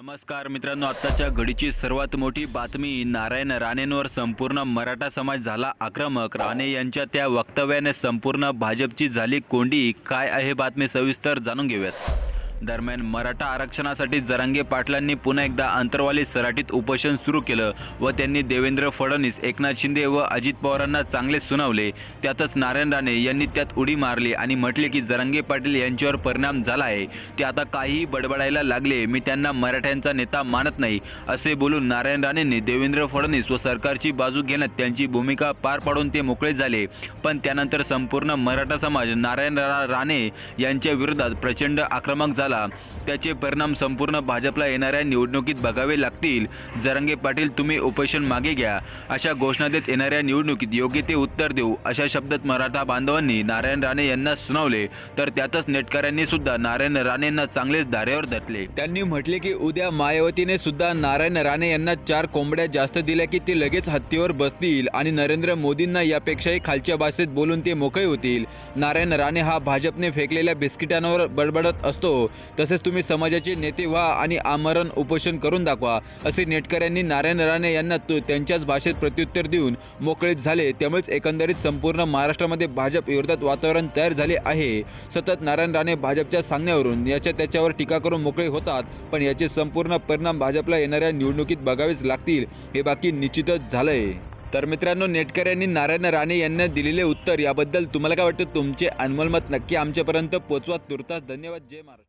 नमस्कार मित्रांनो आत्ताच्या घडीची सर्वात मोठी बातमी नारायण राणेंवर संपूर्ण मराठा समाज झाला आक्रमक. राणे यांच्या त्या वक्तव्याने संपूर्ण भाजपची झाली कोंडी. काय आहे बातमी सविस्तर जाणून घेऊयात. दरम्यान मराठा आरक्षणासाठी जरांगे पाटलांनी पुन्हा एकदा अंतरवाली सराटीत उपोषण सुरू केलं व त्यांनी देवेंद्र फडणवीस एकनाथ शिंदे व अजित पवारांना चांगले सुनावले. त्यातच नारायण राणे यांनी त्यात उडी मारली आणि म्हटले की जरांगे पाटील यांच्यावर परिणाम झाला आहे. ते आता काहीही बडबडायला लागले मी त्यांना मराठ्यांचा नेता मानत नाही असे बोलून नारायण राणेंनी देवेंद्र फडणवीस व सरकारची बाजू घेण्यात त्यांची भूमिका पार पाडून ते मोकळे झाले. पण त्यानंतर संपूर्ण मराठा समाज नारायण राणे यांच्या विरोधात प्रचंड आक्रमक झाला. त्याचे परिणाम संपूर्ण भाजपला येणाऱ्या निवडणुकीत बघावे लागतील. जरंगे पाटील तुम्ही उपोषण मागे घ्या. अशा घोषणा देत येणाऱ्या निवडणुकीत योग्य ते उत्तर देऊ अशा शब्दात मराठा बांधवांनी नारायण राणे यांना सुनावले. तर त्यातच नेटकऱ्यांनी सुद्धा नारायण राणेंना चांगलेच धारेवर धरले. त्यांनी म्हटले की उद्या मायावतीने सुद्धा नारायण राणे यांना चार कोंबड्या जास्त दिल्या की ते लगेच हत्तीवर बसतील आणि नरेंद्र मोदींना यापेक्षाही खालच्या भाषेत बोलून ते मोकळे होतील. नारायण राणे हा भाजपने फेकलेल्या बिस्किटांवर बडबडत असतो. तसेच तुम्ही समाजाचे नेते व्हा आणि आमरण उपोषण करून दाखवा असे नेटकऱ्यांनी नारायण राणे यांना त्यांच्याच भाषेत प्रत्युत्तर देऊन मोकळीत झाले. त्यामुळेच एकंदरीत संपूर्ण महाराष्ट्रामध्ये भाजप विरोधात वातावरण तयार झाले आहे. सतत नारायण राणे भाजपच्या सांगण्यावरून याच्या त्याच्यावर टीका करून मोकळे होतात पण याचे संपूर्ण परिणाम भाजपला येणाऱ्या निवडणुकीत बघावेच लागतील हे बाकी निश्चितच झालंय. तर मित्रांनो नेटकऱ्यांनी नारायण राणे यांना दिलेले उत्तर याबद्दल तुम्हाला काय वाटतं? तुमचे अनमोल मत नक्की आमच्यापर्यंत पोचवा. तुर्तास धन्यवाद. जय महाराष्ट्र.